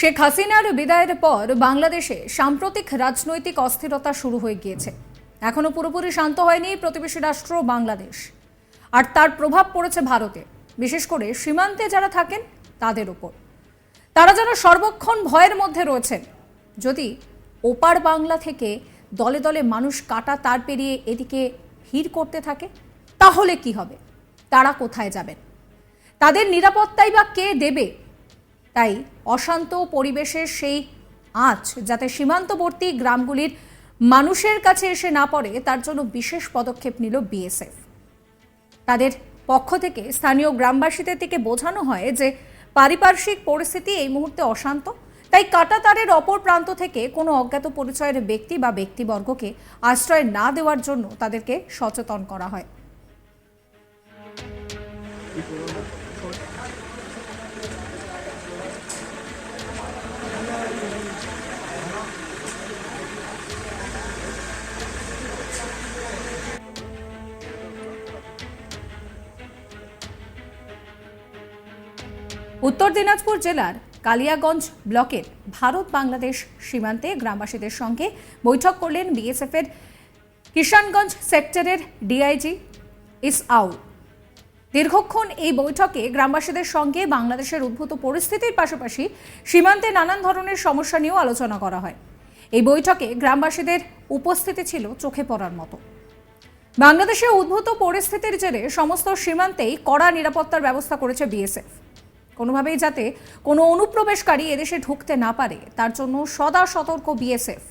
শেখ হাসিনার বিদায়ের পর বাংলাদেশে সাম্প্রতিক রাজনৈতিক অস্থিরতা শুরু হয়ে গিয়েছে। এখনও পুরোপুরি শান্ত হয়নি প্রতিবেশী রাষ্ট্র বাংলাদেশ। আর তার প্রভাব পড়েছে ভারতে। বিশেষ করে সীমান্তে যারা থাকেন, তাদের ওপর তারা যেন সর্বক্ষণ ভয়ের মধ্যে রয়েছেন। যদি ওপার বাংলা থেকে দলে দলে মানুষ কাটা তার পেরিয়ে এদিকে ভিড় করতে থাকে, তাহলে কি হবে? তারা কোথায় যাবেন? তাদের নিরাপত্তাই বা কে দেবে? তাই অশান্ত পরিবেশের সেই আঁচ যাতে সীমান্তবর্তী গ্রামগুলির মানুষের কাছে এসে না পড়ে, তার জন্য বিশেষ পদক্ষেপ নিল বিএসএফ। তাদের পক্ষ থেকে স্থানীয় গ্রামবাসীদের দিকে বোঝানো হয় যে পারিপার্শ্বিক পরিস্থিতি এই মুহূর্তে অশান্ত। তাই কাটাতারের অপর প্রান্ত থেকে কোনো অজ্ঞাত পরিচয়ের ব্যক্তি বা ব্যক্তিবর্গকে আশ্রয় না দেওয়ার জন্য তাদেরকে সচেতন করা হয়। উত্তর দিনাজপুর জেলার কালিয়াগঞ্জ ব্লকের ভারত বাংলাদেশ সীমান্তে গ্রামবাসীদের সঙ্গে বৈঠক করলেন বিএসএফের কিষানগঞ্জ সেক্টরের ডিআইজি ইস ইসআউল দীর্ঘক্ষণ এই বৈঠকে গ্রামবাসীদের সঙ্গে বাংলাদেশের উদ্ভূত পরিস্থিতির পাশাপাশি সীমান্তে নানান ধরনের সমস্যা নিয়েও আলোচনা করা হয়। এই বৈঠকে গ্রামবাসীদের উপস্থিতি ছিল চোখে পড়ার মতো। বাংলাদেশে উদ্ভূত পরিস্থিতির জেরে সমস্ত সীমান্তেই কড়া নিরাপত্তার ব্যবস্থা করেছে বিএসএফ। কোনোভাবেই যাতে কোনো অনুপ্রবেশকারী এদেশে ঢুকতে না পারে, তার জন্য সদা সতর্ক বিএসএফ।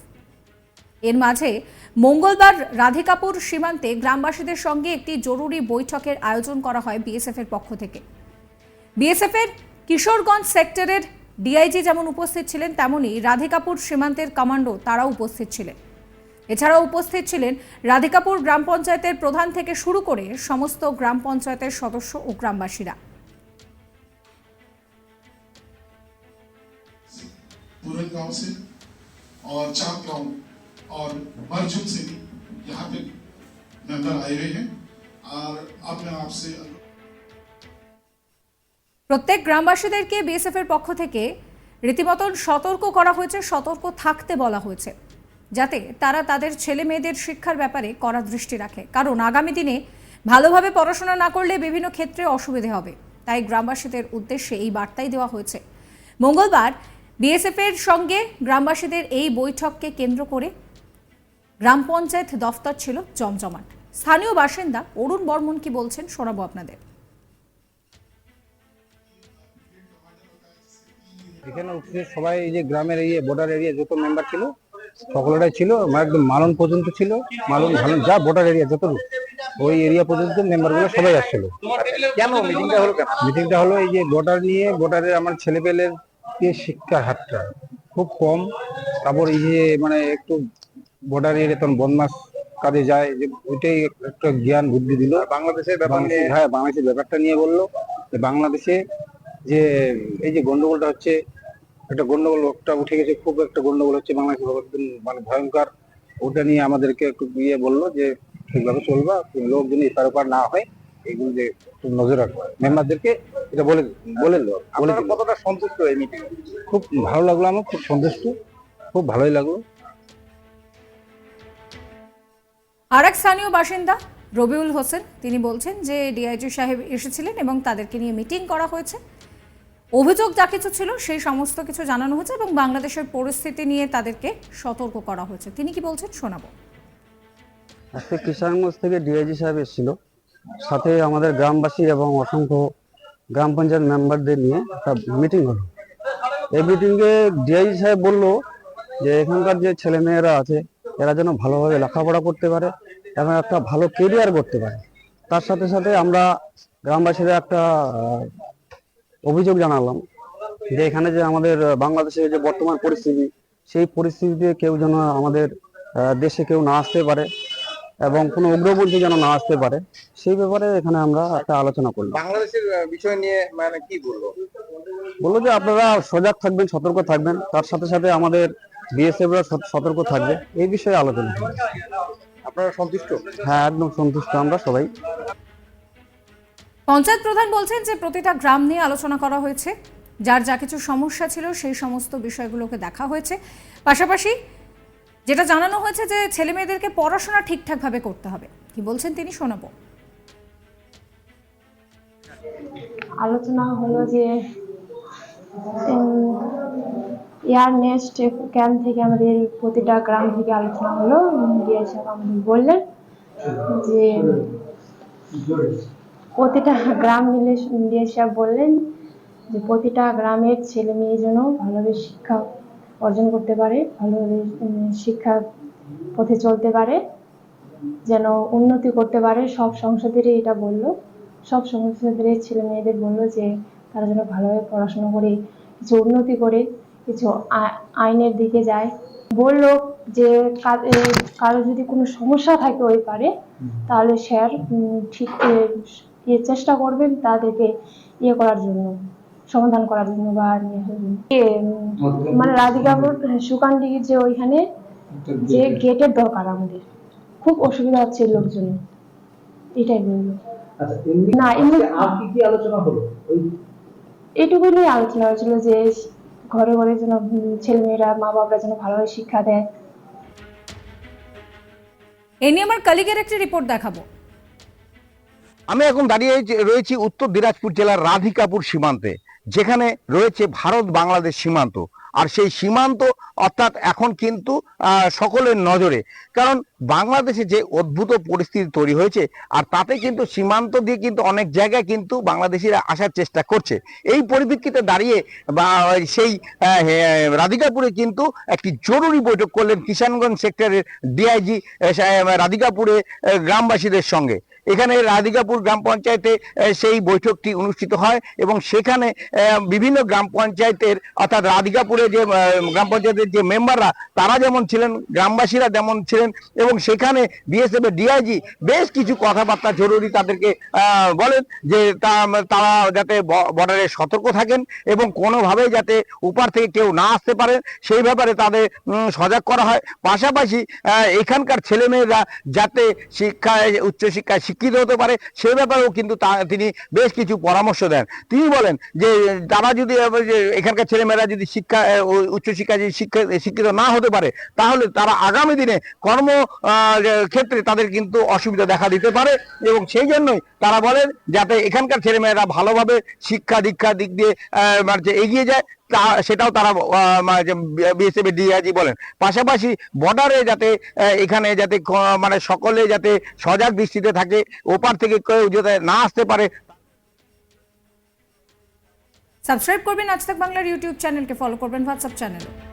এর মাঝে মঙ্গলবার রাধিকাপুর সীমান্তে গ্রামবাসীদের সঙ্গে একটি জরুরি বৈঠকের আয়োজন করা হয় বিএসএফ এর পক্ষ থেকে। বিএসএফ এর কিশোরগঞ্জ সেক্টরের ডিআইজি যেমন উপস্থিত ছিলেন তেমনি রাধিকাপুর সীমান্তের কমান্ডো তারাও উপস্থিত ছিলেন। এছাড়াও উপস্থিত ছিলেন রাধিকাপুর গ্রাম পঞ্চায়েতের প্রধান থেকে শুরু করে সমস্ত গ্রাম পঞ্চায়েতের সদস্য ও গ্রামবাসীরা। पूरन गांव से और चाक गांव और मरझुम से भी यहाँ पे मेंबर आए हुए हैं और अब मैं आपसे প্রত্যেক গ্রামবাসীদেরকে বিএসএফ এর পক্ষ থেকে রীতিমতন সতর্ক করা হয়েছে সতর্ক থাকতে বলা হয়েছে যাতে তারা তাদের ছেলে মেয়েদের শিক্ষার ব্যাপারে কড়া দৃষ্টি রাখে কারণ আগামী দিনে ভালোভাবে পড়াশোনা না করলে বিভিন্ন ক্ষেত্রে অসুবিধে হবে তাই গ্রামবাসীদের উদ্দেশ্যে এই বার্তাই দেওয়া হয়েছে মঙ্গলবার বিএসএফ এর সঙ্গে গ্রামবাসীদের এই বৈঠককে কেন্দ্র করে গ্রাম পঞ্চায়েত দফতর ছিল জমজমাট। স্থানীয় বাসিন্দা অরুণ বর্মন কি বলছেন শোনাবো আপনাদের। এখানে উপস্থিত সবাই এই যে গ্রামের এই বর্ডার এরিয়া যত মেম্বার ছিল সকলটাই ছিল আমার একদম মালন পর্যন্ত ছিল মালন ভালন যা বর্ডার এরিয়া যত ওই এরিয়া পর্যন্ত মেম্বারগুলো সবাই আসছিল। কেন? মিটিংটা হলো মিটিংটা হলো এই যে বর্ডার নিয়ে বর্ডারে আমার ছেলেপেলের যে শিক্ষার হারটা খুব কম। তারপর এই যে মানে একটু বর্ডার এরিয়া তখন বদমাস কাজে যায় যে ওইটাই একটা জ্ঞান বুদ্ধি দিল। বাংলাদেশের ব্যাপার নিয়ে হ্যাঁ বাংলাদেশের ব্যাপারটা নিয়ে বলল যে বাংলাদেশে যে এই যে গন্ডগোলটা হচ্ছে একটা গন্ডগোল একটা উঠে গেছে খুব একটা গন্ডগোল হচ্ছে বাংলাদেশে মানে ভয়ঙ্কর। ওটা নিয়ে আমাদেরকে একটু ইয়ে বলল যে ঠিকভাবে চলবা লোকজন এপার ওপার না হয়। এগুলো যে নজর রাখবে মেম্বারদেরকে এটা বলে বলে বলে কতটা সন্তুষ্ট এই মিটিং খুব ভালো লাগল আমার খুব সন্তুষ্ট খুব ভালোই লাগল। আর এক স্থানীয় বাসিন্দা রবিউল হোসেন তিনি বলছেন যে ডিআইজি সাহেব এসেছিলেন এবং তাদেরকে নিয়ে মিটিং করা হয়েছে। অভিযোগ যা কিছু ছিল সেই সমস্ত কিছু জানানো হয়েছে এবং বাংলাদেশের পরিস্থিতি নিয়ে তাদেরকে সতর্ক করা হয়েছে। তিনি কি বলছেন শোনাবো। আজকে কিষানগঞ্জ থেকে ডিআইজি সাহেব এসেছিল। সাথে আমাদের গ্রামবাসী এবং অসংখ্য গ্রাম পঞ্চায়েত মেম্বারদের নিয়ে একটা মিটিং হলো। এই মিটিংয়ে ডিআইজি সাহেব বলল যে, এখানকার যে ছেলেমেয়েরা আছে, এরা যেন ভালোভাবে লেখাপড়া করতে পারে এবং একটা ভালো কেরিয়ার করতে পারে। তার সাথে সাথে আমরা গ্রামবাসীরা একটা অভিযোগ জানালাম যে, এখানে যে আমাদের বাংলাদেশের যে বর্তমান পরিস্থিতি, সেই পরিস্থিতিতে কেউ যেন আমাদের দেশে কেউ না আসতে পারে। এবং কোনো উগ্রপন্থী যেন না আসতে পারে সেই ব্যাপারে এখানে আমরা একটা আলোচনা করলাম। বাংলাদেশের বিষয় নিয়ে মানে কি বলব? বলল যে আপনারা সজাগ থাকবেন সতর্ক থাকবেন তার সাথে সাথে আমাদের বিএসএফ সতর্ক থাকবে এই বিষয়ে আলোচনা হবে। আপনারা সন্তুষ্ট? হ্যাঁ একদম সন্তুষ্ট আমরা সবাই। পঞ্চায়েত প্রধান বলছেন যে প্রতিটা গ্রাম নিয়ে আলোচনা করা হয়েছে। যার যা কিছু সমস্যা ছিল সেই সমস্ত বিষয়গুলোকে দেখা হয়েছে। পাশাপাশি যেটা জানানো হয়েছে যে ছেলে মেয়েদেরকে পড়াশোনা ঠিকঠাকভাবে করতে হবে। কি বলছেন তিনি? শোনাবো। আলোচনা হলো যে এয়ার নেক্সট ক্যাম্প থেকে আমাদের প্রতিটা গ্রাম থেকে আলোচনা হলো। গিয়ে সাহেব আমাদের বললেন যে, প্রতিটা গ্রাম মিলে সাহেব বললেন যে, প্রতিটা গ্রামের ছেলে মেয়ে যেন ভালোভাবে শিক্ষা অর্জন করতে পারে উম, শিক্ষা পথে চলতে পারে যেন উন্নতি করতে পারে। সব সংসদেরই এটা বলল। সব সংসদের ছেলে মেয়েদের বলল যে তারা যেন ভালোভাবে পড়াশোনা করে কিছু উন্নতি করে কিছু আইনের দিকে যায়। বলল যে কারও যদি কোনো সমস্যা থাকে ওই পারে তাহলে স্যার ঠিক ইয়ে চেষ্টা করবেন তাদেরকে ইয়ে করার জন্য। সমাধান করার জন্য বা উম, মানে রাধিকাপুর সুকান দিঘির যে ওইখানে যে গেটের দরকার আমাদের। খুব অসুবিধা হচ্ছে লোকজনের এটাই বলল না এমনি আর কি কি আলোচনা হলো? এটুকুই নিয়ে আলোচনা হয়েছিল যে ঘরে ঘরে যেন ছেলেমেয়েরা মা বাবারা যেন ভালোভাবে শিক্ষা দেয়। এ নিয়ে আমার কলিগের একটি রিপোর্ট দেখাবো। আমি এখন দাঁড়িয়ে রয়েছি উত্তর দিনাজপুর জেলার রাধিকাপুর সীমান্তে। যেখানে রয়েছে ভারত বাংলাদেশ সীমান্ত। আর সেই সীমান্ত অর্থাৎ এখন কিন্তু সকলের নজরে। কারণ বাংলাদেশে যে অদ্ভুত পরিস্থিতি তৈরি হয়েছে, আর তাতে কিন্তু সীমান্ত দিয়ে কিন্তু অনেক জায়গায় কিন্তু বাংলাদেশিরা আসার চেষ্টা করছে। এই পরিপ্রেক্ষিতে দাঁড়িয়ে, বা সেই রাধিকাপুরে কিন্তু একটি জরুরি বৈঠক করলেন কিষানগঞ্জ সেক্টরের ডিআইজি রাধিকাপুরে গ্রামবাসীদের সঙ্গে। এখানে রাধিকাপুর গ্রাম পঞ্চায়েতে সেই বৈঠকটি অনুষ্ঠিত হয় এবং সেখানে বিভিন্ন গ্রাম পঞ্চায়েতের অর্থাৎ রাধিকাপুরে যে গ্রাম পঞ্চায়েতের যে মেম্বাররা, তারা যেমন ছিলেন, গ্রামবাসীরা যেমন ছিলেন এবং সেখানে বিএসএফ এর ডিআইজি বেশ কিছু কথাবার্তা জরুরি তাদেরকে বলেন যে তারা যাতে বর্ডারে সতর্ক থাকেন এবং কোনোভাবে যাতে উপার থেকে কেউ না আসতে পারে, সেই ব্যাপারে তাদের সজাগ করা হয়। পাশাপাশি এখানকার ছেলেমেয়েরা যাতে শিক্ষায়, উচ্চশিক্ষায় শিক্ষিত হতে পারে, সে ব্যাপারেও কিন্তু তিনি বেশ কিছু পরামর্শ দেন। তিনি বলেন যে, তারা যদি এখানকার ছেলেমেয়েরা যদি শিক্ষা উচ্চশিক্ষায় যদি শিক্ষা, শিক্ষিত না হতে পারে, তাহলে তারা আগামী দিনে কর্ম ক্ষেত্রে তাদের কিন্তু অসুবিধা দেখা দিতে পারে এবং সেই জন্যই তারা বলেন যাতে এখানকার ছেলেমেয়েরা ভালোভাবে শিক্ষা দীক্ষা দিক দিয়ে মানে এগিয়ে যায় সেটাও তারা বিএসএফ ডিআইজি বলেন। পাশাপাশি বর্ডারে যাতে এখানে যাতে মানে সকলে যাতে সজাগ দৃষ্টিতে থাকে, ওপার থেকে কেউ যাতে না আসতে পারে। সাবস্ক্রাইব করবেন আজ তাক বাংলার ইউটিউব চ্যানেলকে ফলো করবেন হোয়াটসঅ্যাপ চ্যানেলও